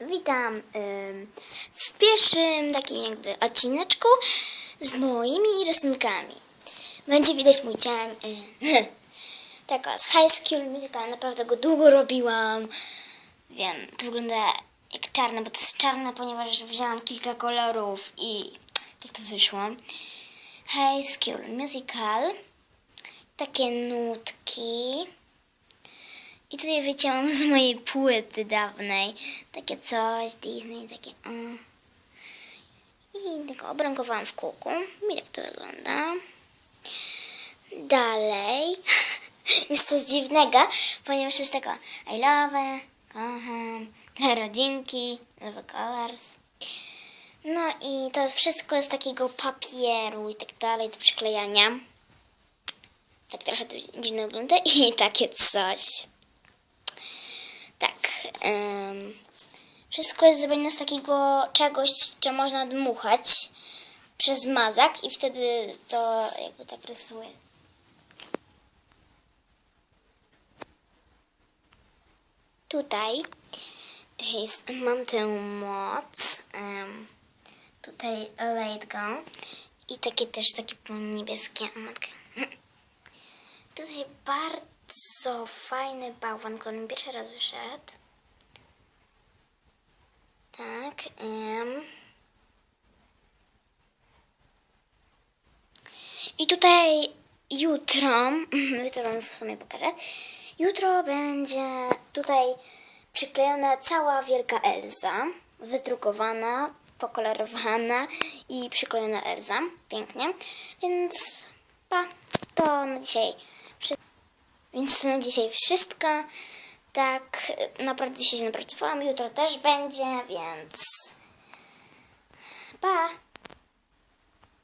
Witam w pierwszym takim jakby odcineczku z moimi rysunkami. Będzie widać mój. Y, taka z High School Musical, naprawdę go długo robiłam. Wiem, to wygląda jak czarne, bo to jest czarne, ponieważ wzięłam kilka kolorów i tak to wyszło. High School Musical. Takie nutki. I tutaj wycięłam z mojej płyty dawnej takie coś, Disney, takie mm. I tylko obrąkowałam w kółku. I tak to wygląda. Dalej jest coś dziwnego, ponieważ jest taka I love, kocham, dla rodzinki, love colors. No i to wszystko z takiego papieru i tak dalej do przyklejania. Tak trochę to dziwnie wygląda i takie coś. Em, wszystko jest zrobione z takiego czegoś, co można dmuchać przez mazak i wtedy to jakby tak rysuje. Tutaj jest, mam tę moc. em, tutaj light gun i takie też takie niebieskie. Matkę. Tutaj bardzo fajny bałwan, który pierwszy raz wyszedł. Tak. em. I tutaj jutro, jutro wam w sumie pokażę, jutro będzie tutaj przyklejona cała wielka Elza, wydrukowana, pokolorowana i przyklejona Elza, pięknie, więc pa, to na dzisiaj. Więc to na dzisiaj wszystko. Tak, naprawdę dzisiaj się napracowałam, jutro też będzie, więc